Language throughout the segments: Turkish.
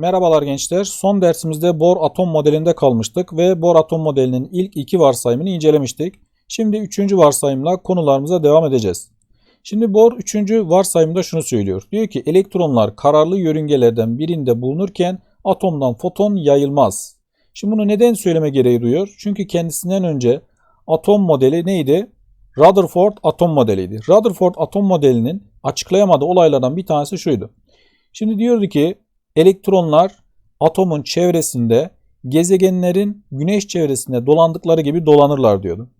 Merhabalar gençler. Son dersimizde Bohr atom modelinde kalmıştık ve Bohr atom modelinin ilk iki varsayımını incelemiştik. Şimdi üçüncü varsayımla konularımıza devam edeceğiz. Şimdi Bohr üçüncü varsayımda şunu söylüyor. Diyor ki elektronlar kararlı yörüngelerden birinde bulunurken atomdan foton yayılmaz. Şimdi bunu neden söyleme gereği duyuyor? Çünkü kendisinden önce atom modeli neydi? Rutherford atom modeliydi. Rutherford atom modelinin açıklayamadığı olaylardan bir tanesi şuydu. Şimdi diyordu ki elektronlar atomun çevresinde gezegenlerin güneş çevresinde dolandıkları gibi dolanırlar diyordu.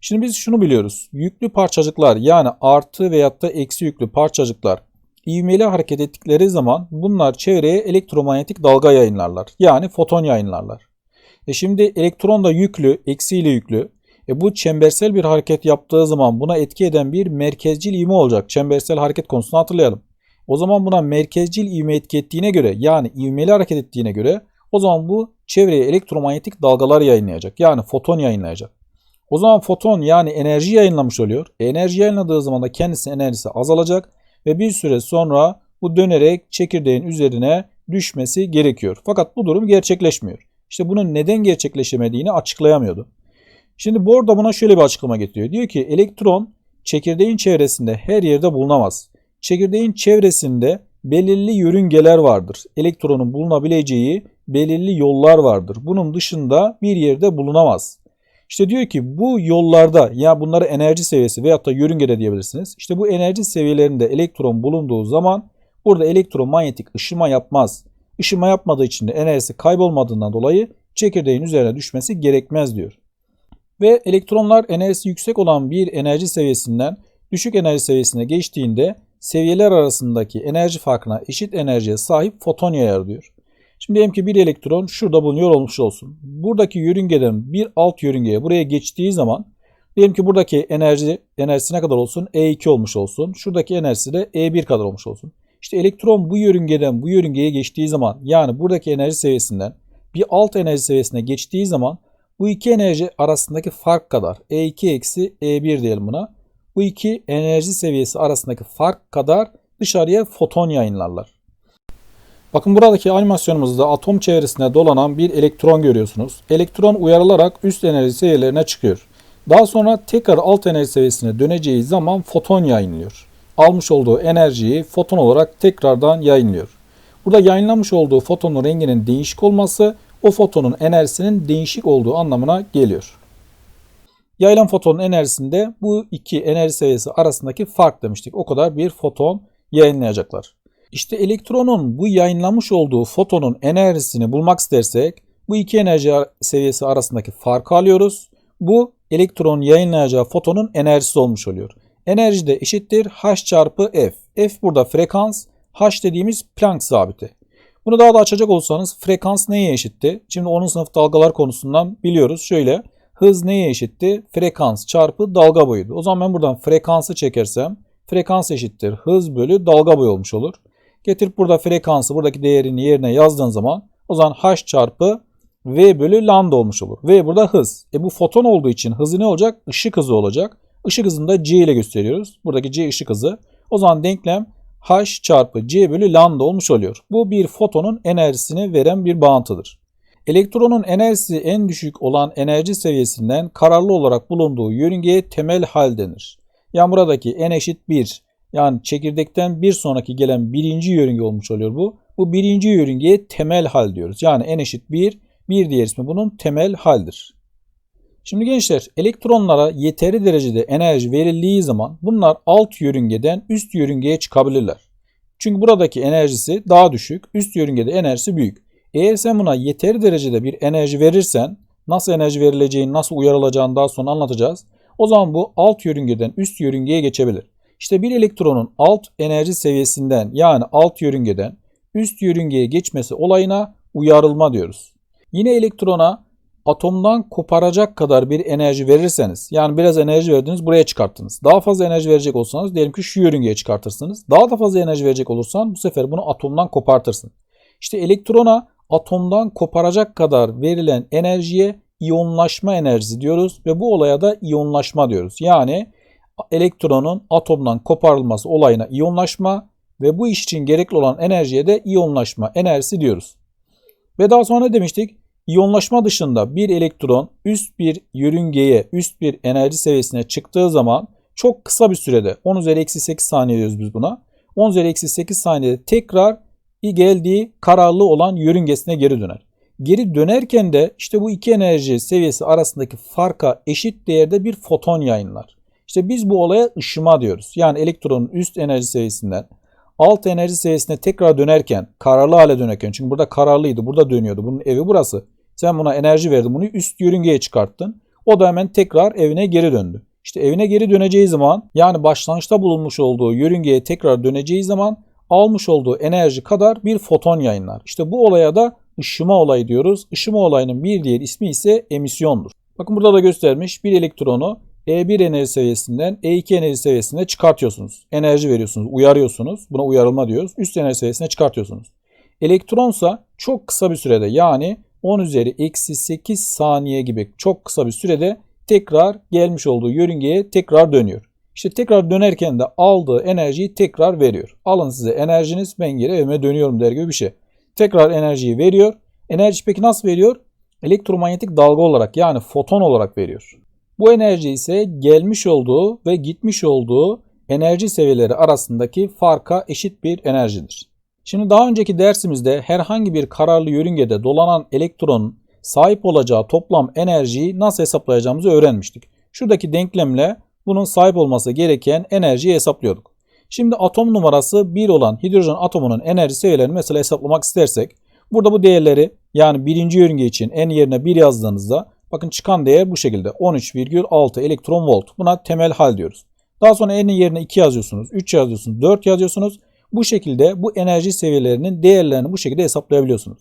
Şimdi biz şunu biliyoruz. Yüklü parçacıklar yani artı veyahut da eksi yüklü parçacıklar ivmeli hareket ettikleri zaman bunlar çevreye elektromanyetik dalga yayınlarlar. Yani foton yayınlarlar. E şimdi elektron da yüklü, eksiyle yüklü. E bu çembersel bir hareket yaptığı zaman buna etki eden bir merkezcil ivme olacak. Çembersel hareket konusunu hatırlayalım. O zaman buna merkezcil ivme etki ettiğine göre yani ivmeli hareket ettiğine göre o zaman bu çevreye elektromanyetik dalgalar yayınlayacak. Yani foton yayınlayacak. O zaman foton yani enerji yayınlamış oluyor. Enerji yayınladığı zaman da kendisinin enerjisi azalacak ve bir süre sonra bu dönerek çekirdeğin üzerine düşmesi gerekiyor. Fakat bu durum gerçekleşmiyor. İşte bunun neden gerçekleşemediğini açıklayamıyordu. Şimdi Bohr da buna şöyle bir açıklama getiriyor. Diyor ki elektron çekirdeğin çevresinde her yerde bulunamaz. Çekirdeğin çevresinde belirli yörüngeler vardır. Elektronun bulunabileceği belirli yollar vardır. Bunun dışında bir yerde bulunamaz. İşte diyor ki bu yollarda ya bunları enerji seviyesi veyahut da yörüngede diyebilirsiniz. İşte bu enerji seviyelerinde elektron bulunduğu zaman burada elektromanyetik ışıma yapmaz. Işıma yapmadığı için de enerjisi kaybolmadığından dolayı çekirdeğin üzerine düşmesi gerekmez diyor. Ve elektronlar enerjisi yüksek olan bir enerji seviyesinden düşük enerji seviyesine geçtiğinde seviyeler arasındaki enerji farkına eşit enerjiye sahip foton yayar diyor. Şimdi diyelim ki bir elektron şurada bulunuyor olmuş olsun. Buradaki yörüngeden bir alt yörüngeye buraya geçtiği zaman diyelim ki buradaki enerji enerjisi ne kadar olsun? E2 olmuş olsun. Şuradaki enerjisi de E1 kadar olmuş olsun. İşte elektron bu yörüngeden bu yörüngeye geçtiği zaman yani buradaki enerji seviyesinden bir alt enerji seviyesine geçtiği zaman bu iki enerji arasındaki fark kadar E2 eksi E1 diyelim buna. Bu iki enerji seviyesi arasındaki fark kadar dışarıya foton yayınlarlar. Bakın buradaki animasyonumuzda atom çevresinde dolanan bir elektron görüyorsunuz. Elektron uyarılarak üst enerji seviyelerine çıkıyor. Daha sonra tekrar alt enerji seviyesine döneceği zaman foton yayınlıyor. Almış olduğu enerjiyi foton olarak tekrardan yayınlıyor. Burada yayınlamış olduğu fotonun renginin değişik olması o fotonun enerjisinin değişik olduğu anlamına geliyor. Yayılan fotonun enerjisinde bu iki enerji seviyesi arasındaki fark demiştik. O kadar bir foton yayınlayacaklar. İşte elektronun bu yayınlamış olduğu fotonun enerjisini bulmak istersek bu iki enerji seviyesi arasındaki farkı alıyoruz. Bu elektron yayınlayacağı fotonun enerjisi olmuş oluyor. Enerji de eşittir H çarpı F. F burada frekans, H dediğimiz Planck sabiti. Bunu daha da açacak olursanız frekans neye eşitti? Şimdi 10. sınıf dalgalar konusundan biliyoruz. Şöyle hız neye eşitti? Frekans çarpı dalga boyuydu. O zaman ben buradan frekansı çekersem frekans eşittir hız bölü dalga boyu olmuş olur. Getirip burada frekansı buradaki değerini yerine yazdığın zaman o zaman h çarpı v bölü lambda olmuş olur. V burada hız. E bu foton olduğu için hızı ne olacak? Işık hızı olacak. Işık hızını da c ile gösteriyoruz. Buradaki c ışık hızı. O zaman denklem h çarpı c bölü lambda olmuş oluyor. Bu bir fotonun enerjisini veren bir bağıntıdır. Elektronun enerjisi en düşük olan enerji seviyesinden kararlı olarak bulunduğu yörüngeye temel hal denir. Yani buradaki n eşit 1 yani çekirdekten bir sonraki gelen birinci yörünge olmuş oluyor bu. Bu birinci yörüngeye temel hal diyoruz. Yani n eşit 1, bir diğer ismi bunun temel haldir. Şimdi gençler elektronlara yeteri derecede enerji verildiği zaman bunlar alt yörüngeden üst yörüngeye çıkabilirler. Çünkü buradaki enerjisi daha düşük, üst yörüngede enerjisi büyük. Eğer sen buna yeteri derecede bir enerji verirsen, nasıl enerji verileceğini, nasıl uyarılacağını daha sonra anlatacağız. O zaman bu alt yörüngeden üst yörüngeye geçebilir. İşte bir elektronun alt enerji seviyesinden yani alt yörüngeden üst yörüngeye geçmesi olayına uyarılma diyoruz. Yine elektrona atomdan koparacak kadar bir enerji verirseniz yani biraz enerji verdiniz buraya çıkarttınız. Daha fazla enerji verecek olsanız diyelim ki şu yörüngeye çıkartırsınız. Daha da fazla enerji verecek olursan bu sefer bunu atomdan kopartırsın. İşte elektrona atomdan koparacak kadar verilen enerjiye iyonlaşma enerjisi diyoruz ve bu olaya da iyonlaşma diyoruz. Yani elektronun atomdan koparılması olayına iyonlaşma ve bu iş için gerekli olan enerjiye de iyonlaşma enerjisi diyoruz. Ve daha sonra ne demiştik? İyonlaşma dışında bir elektron üst bir yörüngeye, üst bir enerji seviyesine çıktığı zaman çok kısa bir sürede 10 üzeri eksi 8 saniye diyoruz biz buna. 10 üzeri eksi 8 saniyede tekrar geldiği kararlı olan yörüngesine geri döner. Geri dönerken de işte bu iki enerji seviyesi arasındaki farka eşit değerde bir foton yayınlar. İşte biz bu olaya ışıma diyoruz. Yani elektronun üst enerji seviyesinden alt enerji seviyesine tekrar dönerken, kararlı hale dönerken çünkü burada kararlıydı, burada dönüyordu. Bunun evi burası. Sen buna enerji verdin, bunu üst yörüngeye çıkarttın. O da hemen tekrar evine geri döndü. İşte evine geri döneceği zaman yani başlangıçta bulunmuş olduğu yörüngeye tekrar döneceği zaman almış olduğu enerji kadar bir foton yayınlar. İşte bu olaya da ışıma olayı diyoruz. Işıma olayının bir diğer ismi ise emisyondur. Bakın burada da göstermiş bir elektronu E1 enerji seviyesinden E2 enerji seviyesine çıkartıyorsunuz. Enerji veriyorsunuz, uyarıyorsunuz. Buna uyarılma diyoruz. Üst enerji seviyesine çıkartıyorsunuz. Elektronsa çok kısa bir sürede yani 10 üzeri eksi 8 saniye gibi çok kısa bir sürede tekrar gelmiş olduğu yörüngeye tekrar dönüyor. İşte tekrar dönerken de aldığı enerjiyi tekrar veriyor. Alın size enerjiniz ben geri evime dönüyorum der gibi bir şey. Tekrar enerjiyi veriyor. Enerji peki nasıl veriyor? Elektromanyetik dalga olarak yani foton olarak veriyor. Bu enerji ise gelmiş olduğu ve gitmiş olduğu enerji seviyeleri arasındaki farka eşit bir enerjidir. Şimdi daha önceki dersimizde herhangi bir kararlı yörüngede dolanan elektronun sahip olacağı toplam enerjiyi nasıl hesaplayacağımızı öğrenmiştik. Şuradaki denklemle bunun sahip olması gereken enerjiyi hesaplıyorduk. Şimdi atom numarası 1 olan hidrojen atomunun enerji seviyelerini mesela hesaplamak istersek burada bu değerleri yani birinci yörünge için n yerine 1 yazdığınızda bakın çıkan değer bu şekilde 13,6 elektron volt. Buna temel hal diyoruz. Daha sonra n'in yerine 2 yazıyorsunuz, 3 yazıyorsunuz, 4 yazıyorsunuz. Bu şekilde bu enerji seviyelerinin değerlerini bu şekilde hesaplayabiliyorsunuz.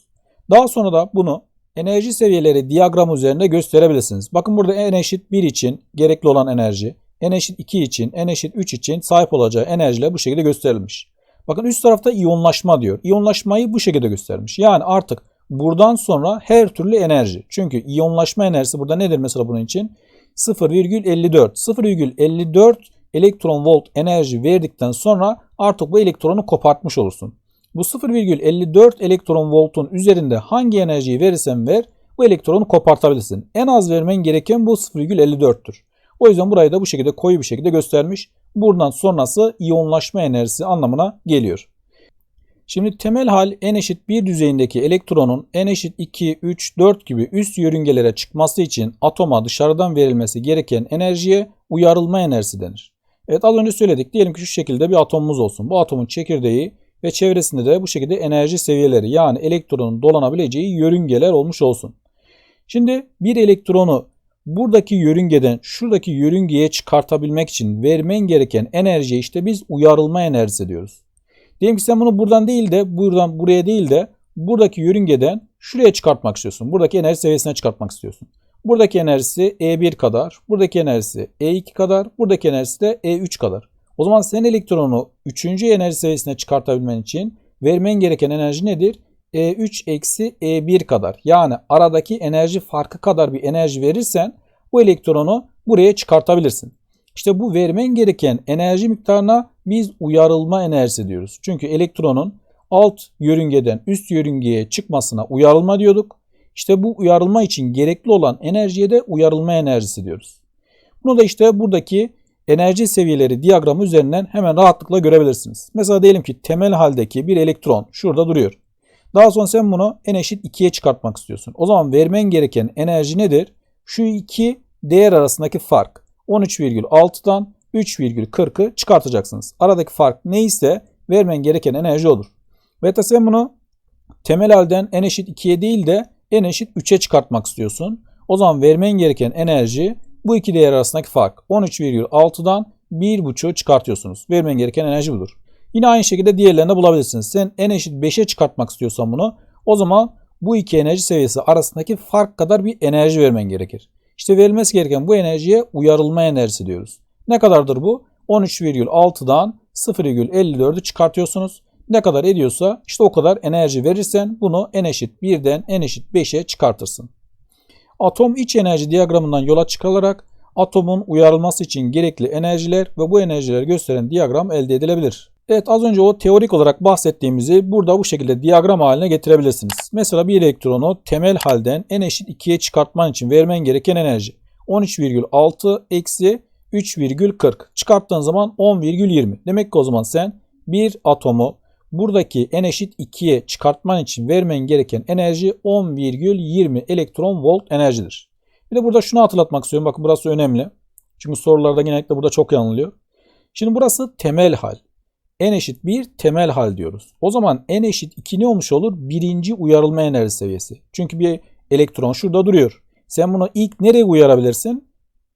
Daha sonra da bunu enerji seviyeleri diyagram üzerinde gösterebilirsiniz. Bakın burada n eşit 1 için gerekli olan enerji, n eşit 2 için, n eşit 3 için sahip olacağı enerjiler bu şekilde gösterilmiş. Bakın üst tarafta iyonlaşma diyor. İyonlaşmayı bu şekilde göstermiş. Yani artık buradan sonra her türlü enerji. Çünkü iyonlaşma enerjisi burada nedir mesela bunun için? 0,54. 0,54 elektron volt enerji verdikten sonra artık bu elektronu kopartmış olursun. Bu 0,54 elektron voltun üzerinde hangi enerjiyi verirsen ver bu elektronu kopartabilirsin. En az vermen gereken bu 0,54'tür. O yüzden burayı da bu şekilde koyu bir şekilde göstermiş. Buradan sonrası iyonlaşma enerjisi anlamına geliyor. Şimdi temel hal n eşit 1 düzeyindeki elektronun n eşit 2, 3, 4 gibi üst yörüngelere çıkması için atoma dışarıdan verilmesi gereken enerjiye uyarılma enerjisi denir. Evet az önce söyledik. Diyelim ki şu şekilde bir atomumuz olsun. Bu atomun çekirdeği ve çevresinde de bu şekilde enerji seviyeleri yani elektronun dolanabileceği yörüngeler olmuş olsun. Şimdi bir elektronu buradaki yörüngeden şuradaki yörüngeye çıkartabilmek için vermen gereken enerjiye işte biz uyarılma enerjisi diyoruz. Diyelim ki sen bunu buradan değil de buradan buraya değil de buradaki yörüngeden şuraya çıkartmak istiyorsun. Buradaki enerji seviyesine çıkartmak istiyorsun. Buradaki enerjisi E1 kadar, buradaki enerjisi E2 kadar, buradaki enerjisi de E3 kadar. O zaman sen elektronu 3. enerji seviyesine çıkartabilmen için vermen gereken enerji nedir? E3 eksi E1 kadar. Yani aradaki enerji farkı kadar bir enerji verirsen bu elektronu buraya çıkartabilirsin. İşte bu vermen gereken enerji miktarına biz uyarılma enerjisi diyoruz. Çünkü elektronun alt yörüngeden üst yörüngeye çıkmasına uyarılma diyorduk. İşte bu uyarılma için gerekli olan enerjiye de uyarılma enerjisi diyoruz. Bunu da işte buradaki enerji seviyeleri diyagramı üzerinden hemen rahatlıkla görebilirsiniz. Mesela diyelim ki temel haldeki bir elektron şurada duruyor. Daha sonra sen bunu n eşit 2'ye çıkartmak istiyorsun. O zaman vermen gereken enerji nedir? Şu iki değer arasındaki fark. 13,6'dan 3,40'ı çıkartacaksınız. Aradaki fark neyse vermen gereken enerji olur. Ve sen bunu temel halden n eşit 2'ye değil de n eşit 3'e çıkartmak istiyorsun. O zaman vermen gereken enerji bu iki değer arasındaki fark. 13,6'dan 1,5'u çıkartıyorsunuz. Vermen gereken enerji budur. Yine aynı şekilde diğerlerini bulabilirsiniz. Sen n eşit 5'e çıkartmak istiyorsan bunu o zaman bu iki enerji seviyesi arasındaki fark kadar bir enerji vermen gerekir. İşte verilmesi gereken bu enerjiye uyarılma enerjisi diyoruz. Ne kadardır bu? 13,6'dan 0,54'ü çıkartıyorsunuz. Ne kadar ediyorsa işte o kadar enerji verirsen bunu n eşit 1'den n eşit 5'e çıkartırsın. Atom iç enerji diyagramından yola çıkılarak atomun uyarılması için gerekli enerjiler ve bu enerjileri gösteren diyagram elde edilebilir. Evet az önce o teorik olarak bahsettiğimizi burada bu şekilde diyagram haline getirebilirsiniz. Mesela bir elektronu temel halden n eşit 2'ye çıkartman için vermen gereken enerji 13,6 eksi 3,40 çıkarttığın zaman 10,20. Demek ki o zaman sen bir atomu buradaki n eşit 2'ye çıkartman için vermen gereken enerji 10,20 elektron volt enerjidir. Bir de burada şunu hatırlatmak istiyorum. Bakın burası önemli. Çünkü sorularda genellikle burada çok yanılıyor. Şimdi burası temel hal. N eşit 1 temel hal diyoruz. O zaman N eşit 2 ne olmuş olur? Birinci uyarılma enerji seviyesi. Çünkü bir elektron şurada duruyor. Sen bunu ilk nereye uyarabilirsin?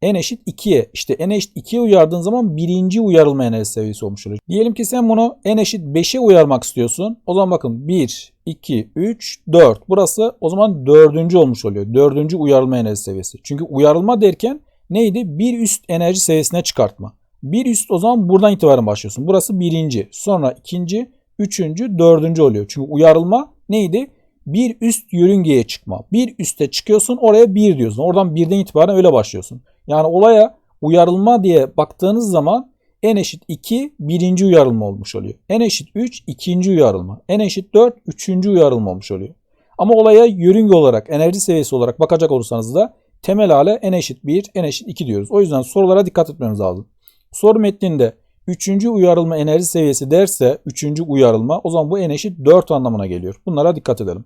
N eşit 2'ye. İşte N eşit 2'ye uyardığın zaman birinci uyarılma enerji seviyesi olmuş olur. Diyelim ki sen bunu N eşit 5'e uyarmak istiyorsun. O zaman bakın 1, 2, 3, 4. Burası o zaman dördüncü olmuş oluyor. Dördüncü uyarılma enerji seviyesi. Çünkü uyarılma derken neydi? Bir üst enerji seviyesine çıkartma. Bir üst o zaman buradan itibaren başlıyorsun. Burası birinci. Sonra ikinci, üçüncü, dördüncü oluyor. Çünkü uyarılma neydi? Bir üst yörüngeye çıkma. Bir üste çıkıyorsun oraya bir diyorsun. Oradan birden itibaren öyle başlıyorsun. Yani olaya uyarılma diye baktığınız zaman n eşit 2 birinci uyarılma olmuş oluyor. n eşit 3 ikinci uyarılma. n eşit 4 üçüncü uyarılma olmuş oluyor. Ama olaya yörünge olarak enerji seviyesi olarak bakacak olursanız da temel hale n eşit 1 n eşit 2 diyoruz. O yüzden sorulara dikkat etmemiz lazım. Soru metninde 3. uyarılma enerji seviyesi derse 3. uyarılma o zaman bu n eşit 4 anlamına geliyor. Bunlara dikkat edelim.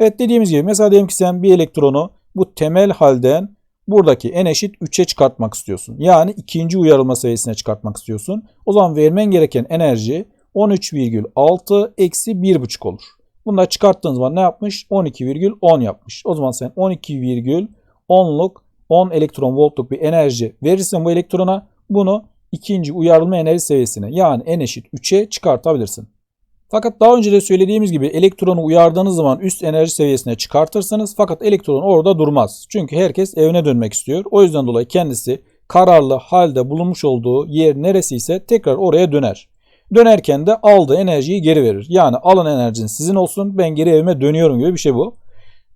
Evet dediğimiz gibi mesela diyelim ki sen bir elektronu bu temel halden buradaki n eşit 3'e çıkartmak istiyorsun. Yani ikinci uyarılma seviyesine çıkartmak istiyorsun. O zaman vermen gereken enerji 13,6 eksi 1,5 olur. Da çıkarttığın zaman ne yapmış? 12,10 yapmış. O zaman sen 12,10'luk 10 elektron voltluk bir enerji verirsen bu elektrona bunu ikinci uyarılma enerji seviyesine yani n eşit 3'e çıkartabilirsin. Fakat daha önce de söylediğimiz gibi elektronu uyardığınız zaman üst enerji seviyesine çıkartırsınız fakat elektron orada durmaz. Çünkü herkes evine dönmek istiyor. O yüzden dolayı kendisi kararlı halde bulunmuş olduğu yer neresi ise tekrar oraya döner. Dönerken de aldığı enerjiyi geri verir. Yani alan enerjin sizin olsun ben geri evime dönüyorum gibi bir şey bu.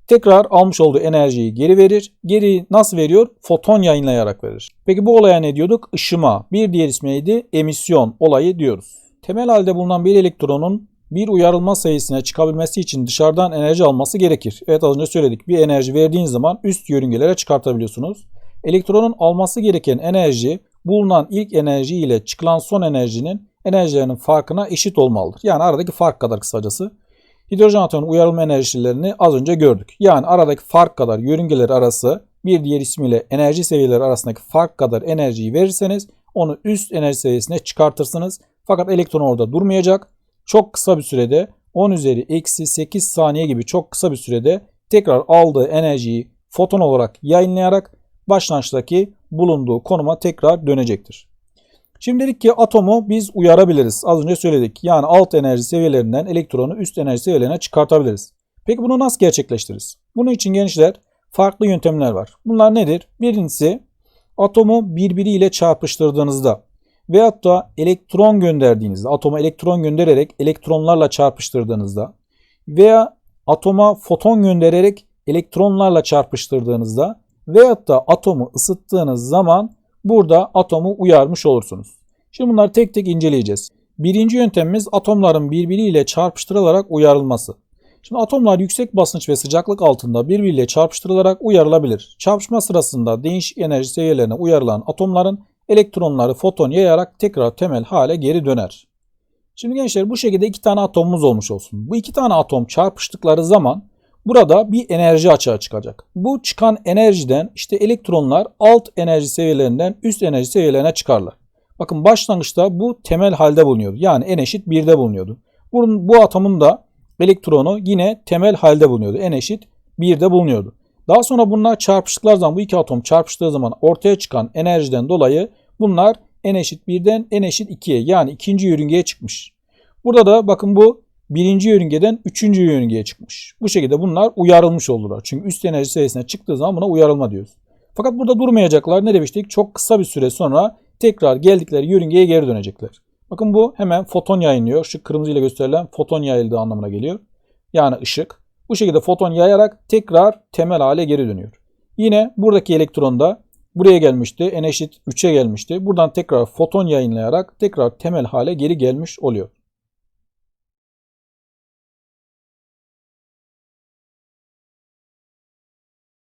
Tekrar almış olduğu enerjiyi geri verir. Geri nasıl veriyor? Foton yayınlayarak verir. Peki bu olaya ne diyorduk? Işıma. Bir diğer ismi neydi? Emisyon olayı diyoruz. Temel halde bulunan bir elektronun bir uyarılma sayısına çıkabilmesi için dışarıdan enerji alması gerekir. Evet az önce söyledik. Bir enerji verdiğiniz zaman üst yörüngelere çıkartabiliyorsunuz. Elektronun alması gereken enerji bulunan ilk enerji ile çıkılan son enerjinin enerjilerinin farkına eşit olmalıdır. Yani aradaki fark kadar kısacası. Hidrojen atomunun uyarılma enerjilerini az önce gördük. Yani aradaki fark kadar yörüngeler arası bir diğer ismiyle enerji seviyeleri arasındaki fark kadar enerjiyi verirseniz onu üst enerji seviyesine çıkartırsınız. Fakat elektron orada durmayacak. Çok kısa bir sürede 10 üzeri eksi 8 saniye gibi çok kısa bir sürede tekrar aldığı enerjiyi foton olarak yayınlayarak başlangıçtaki bulunduğu konuma tekrar dönecektir. Şimdi dedik ki atomu biz uyarabiliriz. Az önce söyledik. Yani alt enerji seviyelerinden elektronu üst enerji seviyelerine çıkartabiliriz. Peki bunu nasıl gerçekleştiririz? Bunun için gençler farklı yöntemler var. Bunlar nedir? Birincisi atomu birbiriyle çarpıştırdığınızda veyahut da elektron gönderdiğinizde, atoma elektron göndererek elektronlarla çarpıştırdığınızda veya atoma foton göndererek elektronlarla çarpıştırdığınızda veyahut da atomu ısıttığınız zaman burada atomu uyarmış olursunuz. Şimdi bunları tek tek inceleyeceğiz. Birinci yöntemimiz atomların birbiriyle çarpıştırılarak uyarılması. Şimdi atomlar yüksek basınç ve sıcaklık altında birbiriyle çarpıştırılarak uyarılabilir. Çarpışma sırasında değişik enerji seviyelerine uyarılan atomların elektronları foton yayarak tekrar temel hale geri döner. Şimdi gençler bu şekilde iki tane atomumuz olmuş olsun. Bu iki tane atom çarpıştıkları zaman burada bir enerji açığa çıkacak. Bu çıkan enerjiden işte elektronlar alt enerji seviyelerinden üst enerji seviyelerine çıkarlar. Bakın başlangıçta bu temel halde bulunuyordu. Yani n eşit 1'de bulunuyordu. Bunun, bu atomun da elektronu yine temel halde bulunuyordu. N eşit 1'de bulunuyordu. Daha sonra bunlar çarpıştıkları zaman bu iki atom çarpıştığı zaman ortaya çıkan enerjiden dolayı bunlar n eşit 1'den n eşit 2'ye yani ikinci yörüngeye çıkmış. Burada da bakın bu birinci yörüngeden üçüncü yörüngeye çıkmış. Bu şekilde bunlar uyarılmış oldular. Çünkü üst enerji seviyesine çıktığı zaman buna uyarılma diyoruz. Fakat burada durmayacaklar. Ne demiştik? Çok kısa bir süre sonra tekrar geldikleri yörüngeye geri dönecekler. Bakın bu hemen foton yayınlıyor. Şu kırmızı ile gösterilen foton yayıldığı anlamına geliyor. Yani ışık. Bu şekilde foton yayarak tekrar temel hale geri dönüyor. Yine buradaki elektron da buraya gelmişti. N eşit 3'e gelmişti. Buradan tekrar foton yayınlayarak tekrar temel hale geri gelmiş oluyor.